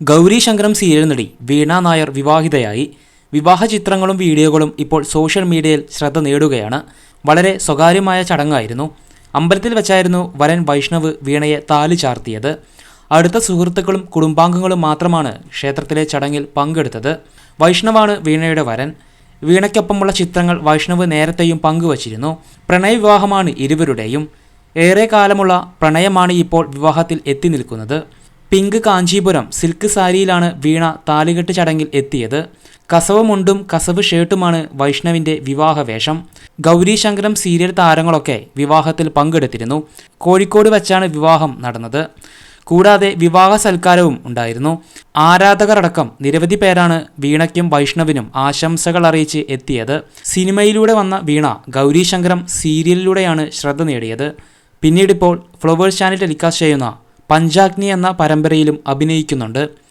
Gauri Shankaram serial Veena Nair വിവാഹിതയായി. വിവാഹ ചിത്രങ്ങളും വീഡിയോകളും ഇപ്പോൾ സോഷ്യൽ മീഡിയയിൽ ശ്രദ്ധ നേടുകയാണ്. വളരെ സ്വകാര്യമായ ചടങ്ങായിരുന്നു. അമ്പലത്തിൽ വെച്ചായിരുന്നു വരൻ വൈഷ്ണവ് വീണയെ താലി ചാർത്തിയത്. അടുത്ത സുഹൃത്തുക്കളും കുടുംബാംഗങ്ങളും മാത്രമാണ് ക്ഷേത്രത്തിലെ ചടങ്ങിൽ പങ്കെടുത്തത്. വൈഷ്ണവാണ് വീണയുടെ വരൻ. വീണയ്ക്കൊപ്പമുള്ള ചിത്രങ്ങൾ വൈഷ്ണവ് നേരത്തെയും പങ്കുവച്ചിരുന്നു. പ്രണയവിവാഹമാണ് ഇരുവരുടെയും. ഏറെ കാലമുള്ള പ്രണയമാണ് ഇപ്പോൾ വിവാഹത്തിൽ എത്തി നിൽക്കുന്നത്. പിങ്ക് കാഞ്ചീപുരം സിൽക്ക് സാരിയിലാണ് വീണ താലികെട്ട് ചടങ്ങിൽ എത്തിയത്. കസവ് മുണ്ടും കസവ് ഷർട്ടുമാണ് വൈഷ്ണവിന്റെ വിവാഹവേഷം. ഗൗരി ശങ്കരം സീരിയൽ താരങ്ങളൊക്കെ വിവാഹത്തിൽ പങ്കെടുത്തിരുന്നു. കോഴിക്കോട് വച്ചാണ് വിവാഹം നടന്നത്. കൂടാതെ വിവാഹ സൽക്കാരവും ഉണ്ടായിരുന്നു. ആരാധകരടക്കം നിരവധി പേരാണ് വീണയ്ക്കും വൈഷ്ണവിനും ആശംസകൾ അറിയിച്ച് എത്തിയത്. സിനിമയിലൂടെ വന്ന വീണ ഗൗരി ശങ്കരം സീരിയലിലൂടെയാണ് ശ്രദ്ധ നേടിയത്. പിന്നീടിപ്പോൾ ഫ്ലവേഴ്സ് ചാനൽ ടെലികാസ്റ്റ് ചെയ്യുന്ന പഞ്ചാഗ്നി എന്ന പരമ്പരയിലും അഭിനയിക്കുന്നുണ്ട്.